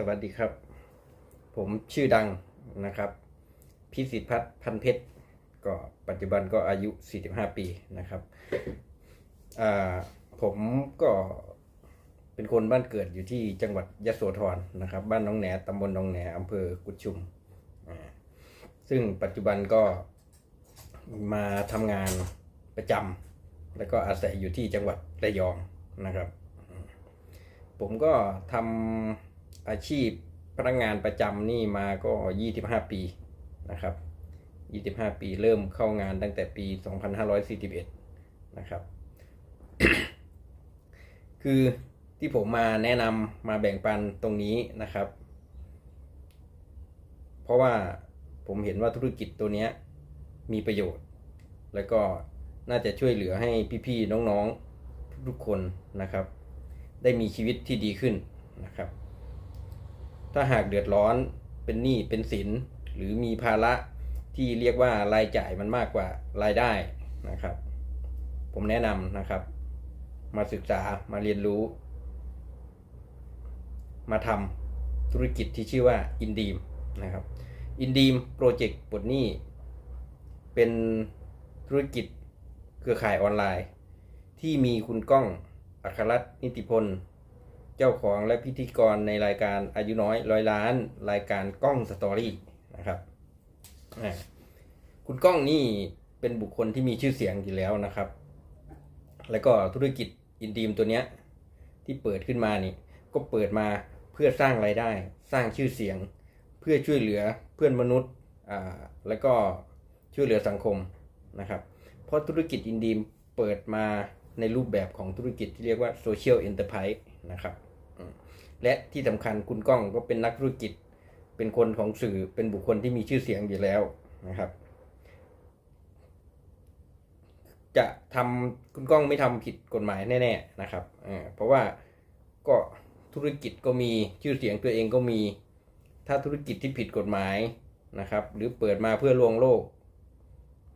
สวัสดีครับ ผมชื่อดังนะครับ พิสิทธิพัฒน์พันเพชรก็ปัจจุบันก็อายุ 45 ปีนะครับผมก็เป็นคนบ้านเกิดอยู่ที่จังหวัดยะโสธรนะครับ บ้านหน้องแหนตำบลหน้องแหนอำเภอกุดชุม ซึ่งปัจจุบันก็มาทำงานประจำแล้วก็อาศัยอยู่ที่จังหวัดระยองนะครับ ผมก็ทำ อาชีพพนักงานประจำนี่มาก็ 25 ปีนะครับ 25 ปีเริ่มเข้างานตั้งแต่ปี 2541 นะครับ คือที่ผมมาแนะนำมาแบ่งปันตรงนี้นะครับ เพราะว่าผมเห็นว่าธุรกิจตัวนี้มีประโยชน์ แล้วก็น่าจะช่วยเหลือให้พี่ๆน้องๆทุกๆคนนะครับ ได้มีชีวิตที่ดีขึ้นนะครับ ถ้าหากเดือดร้อนเป็นหนี้เป็นสิน หรือมีภาระที่เรียกว่ารายจ่ายมันมากกว่ารายได้นะครับ ผมแนะนำนะครับ มาศึกษามาเรียนรู้ มาทำธุรกิจที่ชื่อว่าอินดีมนะครับอินดีมโปรเจกต์ปลดหนี้เป็นธุรกิจเครือข่ายออนไลน์ ที่มีคุณก้องอัครรัตน์นิติพล เจ้าของและพิธีกรในรายการอายุน้อยร้อยล้าน รายการกล้องสตอรี่นะครับคุณกล้องนี่เป็นบุคคลที่มีชื่อเสียงอยู่แล้วนะครับ แล้วก็ธุรกิจอินดีมตัวเนี้ยที่เปิดขึ้นมานี่ ก็เปิดมาเพื่อสร้างรายได้ สร้างชื่อเสียง เพื่อช่วยเหลือเพื่อนมนุษย์อ่าแล้วก็ช่วยเหลือสังคมนะครับ เพราะธุรกิจอินดีมเปิดมาในรูปแบบของธุรกิจที่เรียกว่า Social Enterprise นะครับ และที่สำคัญคุณก้องก็เป็นนักธุรกิจ เป็นคนของสื่อเป็นบุคคลที่มีชื่อเสียงอยู่แล้วนะครับ จะทำคุณก้องไม่ทำผิดกฎหมายแน่ๆนะครับเพราะว่าก็ธุรกิจก็มีชื่อเสียงตัวเองก็มี ถ้าธุรกิจที่ผิดกฎหมายนะครับ หรือเปิดมาเพื่อลวงโลก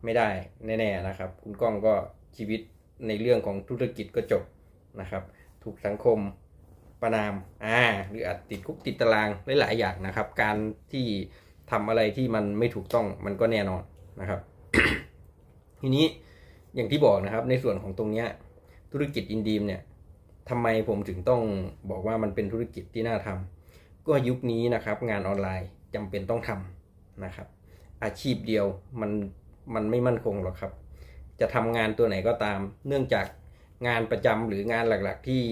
ไม่ได้แน่ๆนะครับ คุณก้องก็ชีวิตในเรื่องของธุรกิจก็จบนะครับ ถูกสังคม ประนามอ่าหรืออาจติดคุกติดตารางหลายๆอย่างนะครับ การที่ทำอะไรที่มันไม่ถูกต้องมันก็แน่นอนนะครับ ทีนี้อย่างที่บอกนะครับ ในส่วนของตรงเนี้ยธุรกิจอินดีมเนี่ยทำไมผมถึงต้องบอกว่ามันเป็นธุรกิจที่น่าทำก็ยุคนี้นะครับ งานออนไลน์จำเป็นต้องทำนะครับ อาชีพเดียวมันมันไม่มั่นคงหรอกครับ จะทำงานตัวไหนก็ตาม เนื่องจากงานประจำหรืองานหลักๆที่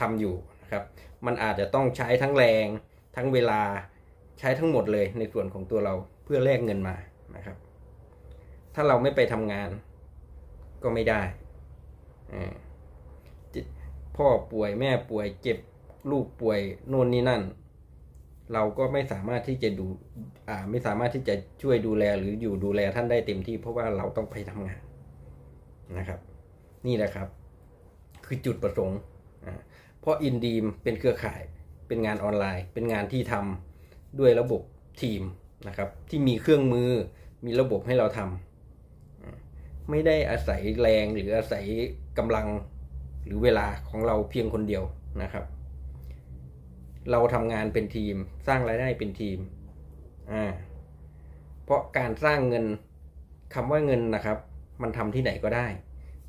ทำอยู่ นะครับมันอาจจะต้องใช้ทั้งแรงทั้งเวลาใช้ทั้งหมดเลยในส่วนของตัวเราเพื่อแลกเงินมานะครับ ถ้าเราไม่ไปทำงานก็ไม่ได้พ่อป่วยแม่ป่วยเจ็บลูกป่วยโน่นนี่นั่น เราก็ไม่สามารถที่จะดูอ่าไม่สามารถที่จะช่วยดูแลหรืออยู่ดูแลท่านได้เต็มที่ เพราะว่าเราต้องไปทำงานนะครับ นี่แหละครับ คือจุดประสงค์ เพราะอินดีมเป็นเครือข่าย เป็นงานออนไลน์ เป็นงานที่ทำด้วยระบบทีมนะครับ ที่มีเครื่องมือ มีระบบให้เราทำอ่าไม่ได้อาศัยแรงหรืออาศัยกำลังหรือเวลาของเราเพียงคนเดียวนะครับ เราทำงานเป็นทีม สร้างรายได้เป็นทีมอ่าเพราะการสร้างเงินคำว่าเงินนะครับ มันทำที่ไหนก็ได้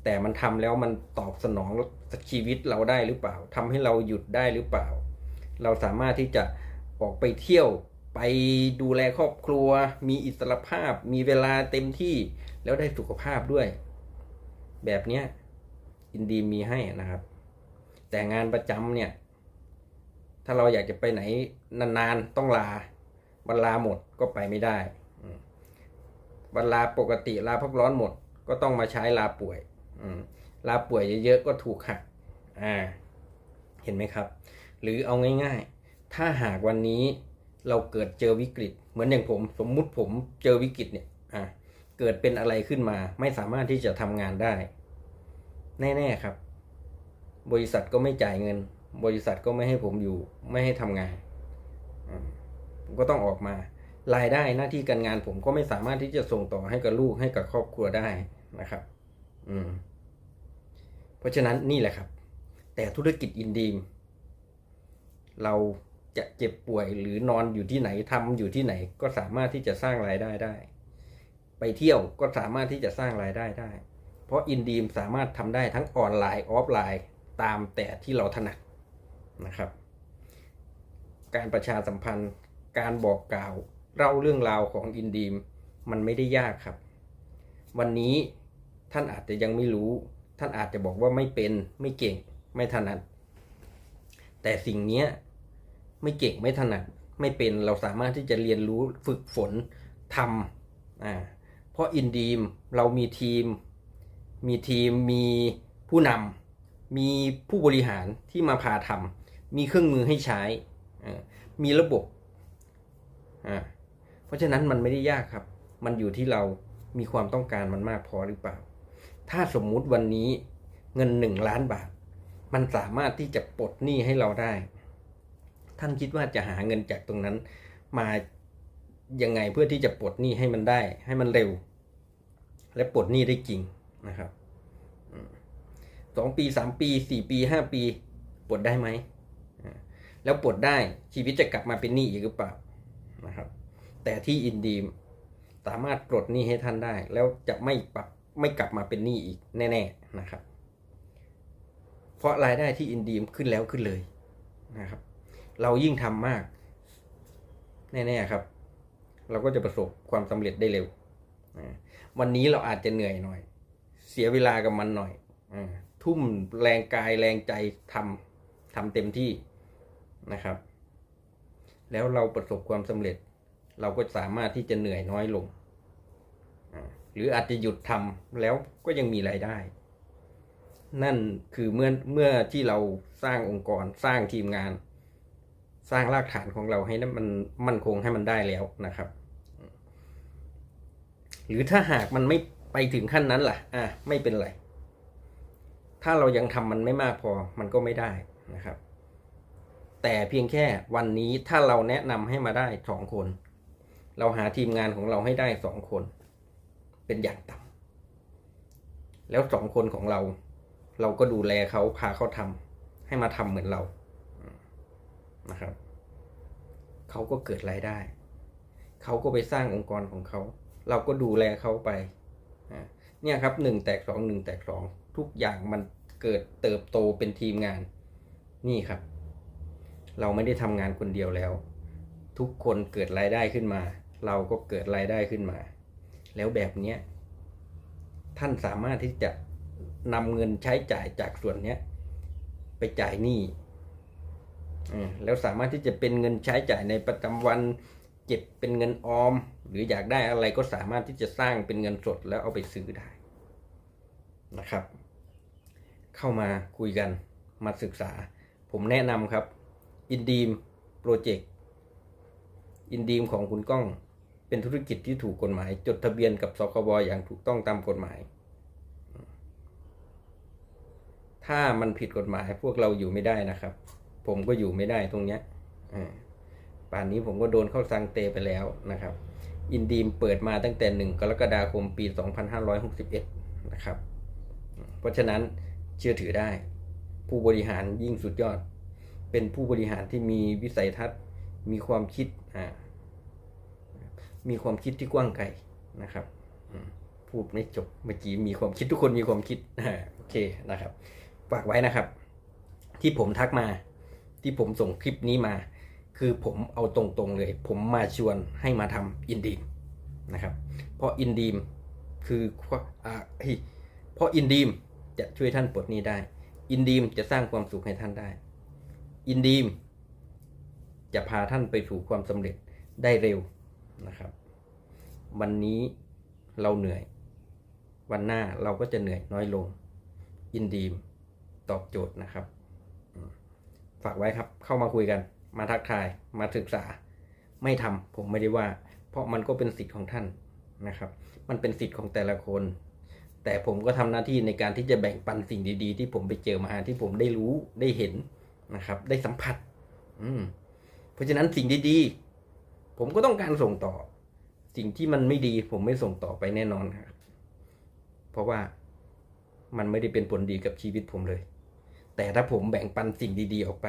แต่มันทำแล้วมันตอบสนองชีวิตเราได้หรือเปล่าทำให้เราหยุดได้หรือเปล่า เราสามารถที่จะออกไปเที่ยวไปดูแลครอบครัว มีอิสรภาพ มีเวลาเต็มที่แล้วได้สุขภาพด้วย แบบเนี้ยอินดีมีให้นะครับ แต่งานประจำเนี่ย ถ้าเราอยากจะไปไหนนานๆต้องลาวันลาหมดก็ไปไม่ได้วันลาปกติลาพักร้อนหมดก็ต้องมาใช้ลาป่วย ลาป่วยเยอะๆก็ถูกหักอ่าเห็นไหมครับ หรือเอาง่ายๆ ถ้าหากวันนี้เราเกิดเจอวิกฤต เหมือนอย่างผมสมมุติผมเจอวิกฤตเนี่ยอ่าเกิดเป็นอะไรขึ้นมา ไม่สามารถที่จะทำงานได้ แน่ๆครับ บริษัทก็ไม่จ่ายเงิน บริษัทก็ไม่ให้ผมอยู่ไม่ให้ทำงานผมก็ต้องออกมารายได้หน้าที่การงานผมก็ไม่สามารถที่จะส่งต่อให้กับลูกให้กับครอบครัวได้นะครับ อืม เพราะฉะนั้นนี่แหละครับ แต่ธุรกิจอินดีมเราจะเจ็บป่วยหรือนอนอยู่ที่ไหนทำอยู่ที่ไหน ก็สามารถที่จะสร้างรายได้ได้ ไปเที่ยวก็สามารถที่จะสร้างรายได้ได้ เพราะอินดีมสามารถทำได้ทั้งออนไลน์ออฟไลน์ตามแต่ที่เราถนัดนะครับ การประชาสัมพันธ์ การบอกกล่าวเล่าเรื่องราวของอินดีมมันไม่ได้ยากครับ วันนี้ ท่านอาจจะยังไม่รู้ ท่านอาจจะบอกว่าไม่เป็น ไม่เก่ง ไม่ถนัด แต่สิ่งนี้ไม่เก่งไม่ถนัด ไม่เป็นเราสามารถที่จะเรียนรู้ฝึกฝนทำอ่าเพราะอินดีมเรามีทีม มีทีมมีผู้นำมีผู้บริหารที่มาพาทำมีเครื่องมือให้ใช้ มีระบบเพราะฉะนั้นมันไม่ได้ยากครับ มันอยู่ที่เรามีความต้องการมันมากพอหรือเปล่า ถ้าสมมุติวันนี้เงินหนึ่งล้านบาท มันสามารถที่จะปลดหนี้ให้เราได้ ท่านคิดว่าจะหาเงินจากตรงนั้น มายังไงเพื่อที่จะปลดหนี้ให้มันได้ ให้มันเร็ว และปลดหนี้ได้จริงนะครับสองปีสามปีสี่ปีห้าปีปลดได้ไหมแล้วปลดได้ชีวิตจะกลับมาเป็นหนี้อีกหรือเปล่านะครับ แต่ที่อินดีมสามารถปลดหนี้ให้ท่านได้ แล้วจะไม่ปรับ ไม่กลับมาเป็นหนี้อีกแน่ ๆนะครับ เพราะรายได้ที่อินดีมขึ้นแล้วขึ้นเลยนะครับ เรายิ่งทำมาก แน่ๆครับ เราก็จะประสบความสำเร็จได้เร็ววันนี้เราอาจจะเหนื่อยหน่อย เสียเวลากับมันหน่อยอาทุ่มแรงกายแรงใจทำทำเต็มที่นะครับ แล้วเราประสบความสำเร็จ เราก็สามารถที่จะเหนื่อยน้อยลง หรืออาจจะหยุดทำแล้วก็ยังมีรายได้ นั่นคือเมื่อเมื่อที่เราสร้างองค์กรสร้างทีมงาน สร้างรากฐานของเราให้มันมั่นคงให้มันได้แล้วนะครับ หรือถ้าหากมันไม่ไปถึงขั้นนั้นล่ะ อะไม่เป็นไร ถ้าเรายังทำมันไม่มากพอมันก็ไม่ได้นะครับ แต่เพียงแค่วันนี้ถ้าเราแนะนำให้มาได้สองคน เราหาทีมงานของเราให้ได้สองคน เป็นอย่างต่ำแล้วสองคนของเรา เราก็ดูแลเขาพาเขาทำให้มาทำเหมือนเรานะครับเขาก็เกิดรายได้ เขาก็ไปสร้างองค์กรของเขา เราก็ดูแลเขาไป เนี่ยครับหนึ่งแตกสองหนึ่งแตกสองทุกอย่างมันเกิดเติบโตเป็นทีมงาน นี่ครับ เราไม่ได้ทำงานคนเดียวแล้ว ทุกคนเกิดรายได้ขึ้นมา เราก็เกิดรายได้ขึ้นมา แล้วแบบเนี้ยท่านสามารถที่จะนำเงินใช้จ่ายจากส่วนเนี้ยไปจ่ายหนี้อแล้วสามารถที่จะเป็นเงินใช้จ่ายในประจำวันเก็บเป็นเงินออม หรืออยากได้อะไรก็สามารถที่จะสร้างเป็นเงินสดแล้วเอาไปซื้อได้นะครับ เข้ามาคุยกันมาศึกษา ผมแนะนำครับอินดีมโปรเจกต์อินดีมของคุณก้อง เป็นธุรกิจที่ถูกกฎหมาย จดทะเบียนกับสคบอย่างถูกต้องตามกฎหมาย ถ้ามันผิดกฎหมายพวกเราอยู่ไม่ได้นะครับ ผมก็อยู่ไม่ได้ตรงเนี้ยป่านนี้ผมก็โดนเข้าซังเตไปแล้วนะครับ อินดีมเปิดมาตั้งแต่หนึ่งกรกฎาคมปี 2561 นะครับ เพราะฉะนั้นเชื่อถือได้ ผู้บริหารยิ่งสุดยอด เป็นผู้บริหารที่มีวิสัยทัศน์มีความคิดอ่า มีความคิดที่กว้างไกลนะครับพูดไม่จบเมื่อกี้มีความคิดทุกคนมีความคิดโอเคนะครับฝากไว้นะครับ ที่ผมทักมา ที่ผมส่งคลิปนี้มา คือผมเอาตรงๆเลย ผมมาชวนให้มาทำอินดีมนะครับ เพราะอินดีมคืออ่าเฮ้ยเพราะอินดีมจะช่วยท่านปลดหนี้ได้ อินดีมจะสร้างความสุขให้ท่านได้ อินดีมจะพาท่านไปสู่ความสำเร็จได้เร็ว นะครับ วันนี้เราเหนื่อย วันหน้าเราก็จะเหนื่อยน้อยลง อินดีมตอบโจทย์นะครับ ฝากไว้ครับเข้ามาคุยกัน มาทักทายมาศึกษา ไม่ทำผมไม่ได้ว่า เพราะมันก็เป็นสิทธิ์ของท่านนะครับ มันเป็นสิทธิ์ของแต่ละคน แต่ผมก็ทำหน้าที่ในการที่จะแบ่งปันสิ่งดีๆ ที่ผมไปเจอมาที่ผมได้รู้ได้เห็นนะครับ ได้สัมผัส อืมเพราะฉะนั้นสิ่งดีๆ ผมก็ต้องการส่งต่อ สิ่งที่มันไม่ดี ผมไม่ส่งต่อไปแน่นอนครับเพราะว่ามันไม่ได้เป็นผลดีกับชีวิตผมเลย แต่ถ้าผมแบ่งปันสิ่งดี ๆ ออกไป